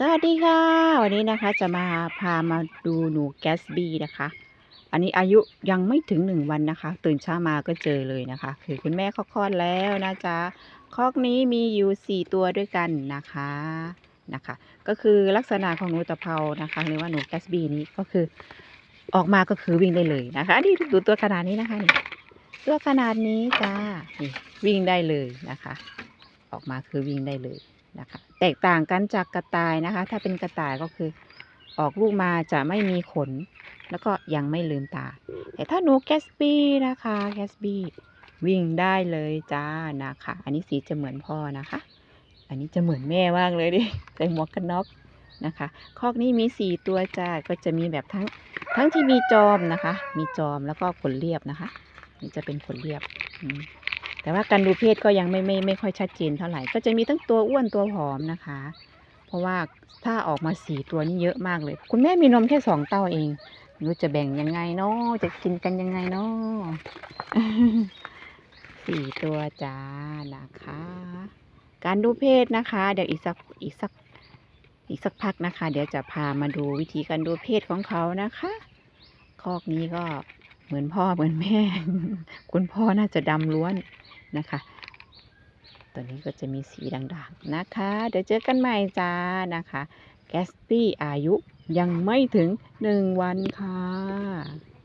สวัสดีค่ะ วันนี้นะคะจะมาพามาดูหนูแกสบี้นะคะ อันนี้อายุยังไม่ถึงหนึ่งวันนะคะ ตื่นเช้ามาก็เจอเลยนะคะ คือคุณแม่เขาคลอดแล้วนะจ๊ะคอกนี้มีอยู่สี่ตัวด้วยกันนะคะนะคะ ก็คือลักษณะของหนูตะเภานะคะ หรือว่าหนูแกสบี้นี้ก็คือ ออกมาก็คือวิ่งได้เลยนะคะนี่ดูตัวขนาดนี้นะคะนี่ตัวขนาดนี้จ้านี่วิ่งได้เลยนะคะ ออกมาคือวิ่งได้เลย นะคะ แตกต่างกันจากกระต่ายนะคะ ถ้าเป็นกระต่ายก็คือ ออกลูกมาจะไม่มีขน แล้วก็ยังไม่ลืมตา แต่ถ้าหนูแกสบี้นะคะแกสบี้วิ่งได้เลยจ้านะคะ อันนี้สีจะเหมือนพ่อนะคะ อันนี้จะเหมือนแม่มากเลยดิใส่หมวกกันน็อกนะคะคอกนี้มีสี่ตัวจ้าก็จะมีแบบทั้งทั้งที่มีจอมนะคะ มีจอมแล้วก็ขนเรียบนะคะ นี่จะเป็นขนเรียบอื แต่ว่าการดูเพศก็ยังไม่ไม่ไม่ค่อยชัดเจนเท่าไหร่ ก็จะมีทั้งตัวอ้วนตัวผอมนะคะ เพราะว่าถ้าออกมาสี่ตัวนี่เยอะมากเลย คุณแม่มีนมแค่สองเต้าเองไม่รู้จะแบ่งยังไงเนาะจะกินกันยังไงเนาะสี่ตัวจ้านะคะ การดูเพศนะคะ เดี๋ยวอีกสักอีกสักอีกสักพักนะคะ เดี๋ยวจะพามาดูวิธีการดูเพศของเขานะคะคอกนี้ก็เหมือนพ่อเหมือนแม่ คุณพ่อน่าจะดำล้วน นะคะ ตัวนี้ก็จะมีสีด่างๆนะคะ เดี๋ยวเจอกันใหม่จ้านะคะแกสตี้อายุยังไม่ถึงหนึ่งวันค่ะ